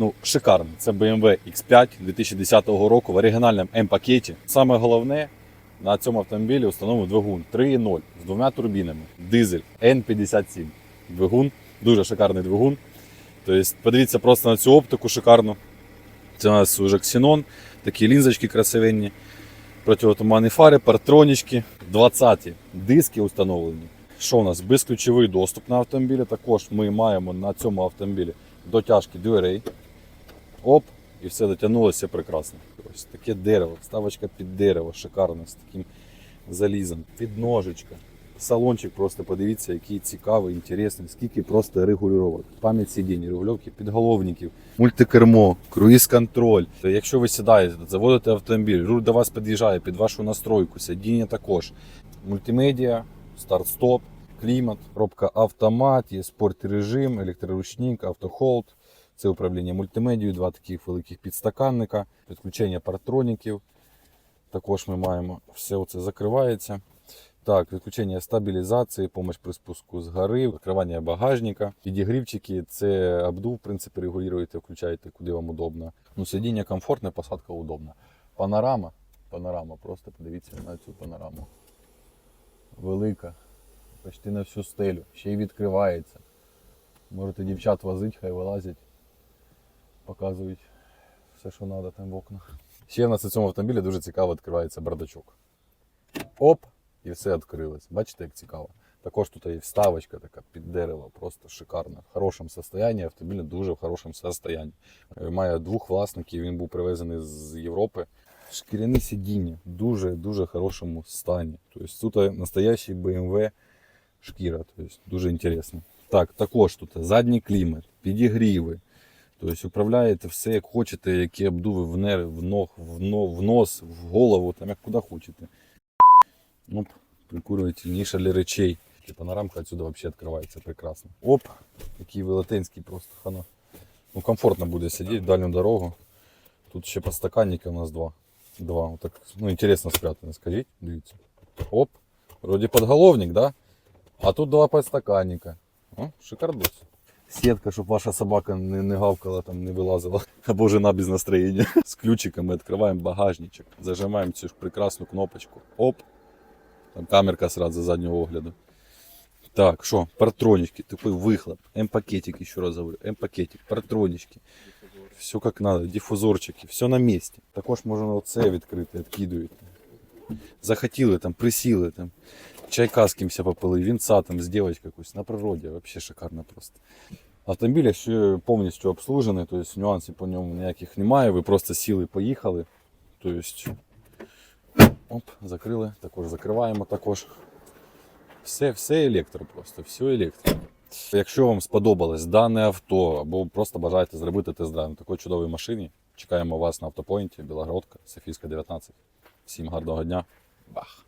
Ну, шикарний. Це BMW X5 2010 року в оригінальному М-пакеті. Саме головне, на цьому автомобілі встановлений двигун 3.0 з двома турбінами. Дизель N57. Двигун, дуже шикарний двигун. Тобто, подивіться просто на цю оптику шикарну. Це у нас вже ксенон, такі лінзочки красивенні, противотуманні фари, партронічки, 20-ті диски установлені. Що у нас? Безключовий доступ на автомобілі. Також ми маємо на цьому автомобілі дотяжки дверей. Оп, і все дотягнулося прекрасно. Ось таке дерево, вставочка під дерево, шикарно, з таким залізом, підножечка. Салончик просто подивіться, який цікавий, інтересний, скільки просто регулювання. Пам'ять сидінь, регульовки підголовників, мультикермо, круїз-контроль. Якщо ви сідаєте, заводите автомобіль, руль до вас під'їжджає під вашу настройку, сидіння також. Мультимедіа, старт-стоп, клімат, пробка автомат, є спорт-режим, електроручник, автохолд. Це управління мультимедією, два таких великих підстаканника, підключення партроніків. Також ми маємо все це закривається. Так, відключення стабілізації, помощь при спуску з гори, відкривання багажника, підігрівчики, це обдув, в принципі, регулюєте, включаєте, куди вам удобно. Ну, сидіння комфортне, посадка удобна. Панорама, панорама, просто подивіться на цю панораму. Велика, почти на всю стелю, ще й відкривається. Можете дівчат возити, хай вилазять, показують все, що треба там в окнах. Ще в нас у цьому автомобілі дуже цікаво відкривається бардачок. Оп! І все відкрилось. Бачите, як цікаво. Також тут є вставочка така під дерево, просто шикарна. В хорошому стані, автомобіль дуже в хорошому стані. Має двох власників, він був привезений з Європи. Шкіряні сидіння в дуже-дуже хорошому стані. Тобто тут настоящий BMW шкіра, тобто дуже інтересно. Так, також тут задній клімат, підігріви. Тобто управляєте все як хочете, які обдуви в нерв, в ног, в, но, в нос, в голову, там як куди хочете. Оп, прикурюватель, ніша для речей. І панорамка отсюда вообще відкривається прекрасно. Оп, який велетенський просто хана. Ну, комфортно буде сидіти в дальню дорогу. Тут ще подстаканники у нас два. Два. Отак, ну, інтересно спрятано, скажіть, дивіться. Оп, вроді подголовник, да? А тут два подстаканника. О, шикардос. Сітка, щоб ваша собака не, не гавкала, там, не вилазила. Або жена без настроєння. З ключиками відкриваємо багажничок, зажимаємо цю ж прекрасну кнопочку. Оп. Там камерка сразу заднього огляду. Так, що, партронички, такой выхлоп, М-пакетик, еще раз говорю, М-пакетик, партронички. Все как надо, дифузорчики, все на місці. Також можна оце відкрити, відкидуєте. Захотіли там, присіли там, чайка з кимся попили, вінца там з дівчинкою якусь на природі, вообще шикарно просто. Автомобіль ще повністю обслужений, тобто нюансів по ньому ніяких немає, ви просто сіли, поїхали. Тобто Оп, закрили, також закриваємо також. Все, все електро просто, все електро. Якщо вам сподобалось дане авто, або просто бажаєте зробити тест-драйв на такій чудовій машині, чекаємо вас на автопоінті, Білогородка, Софійська 19. Всім гарного дня. Бах!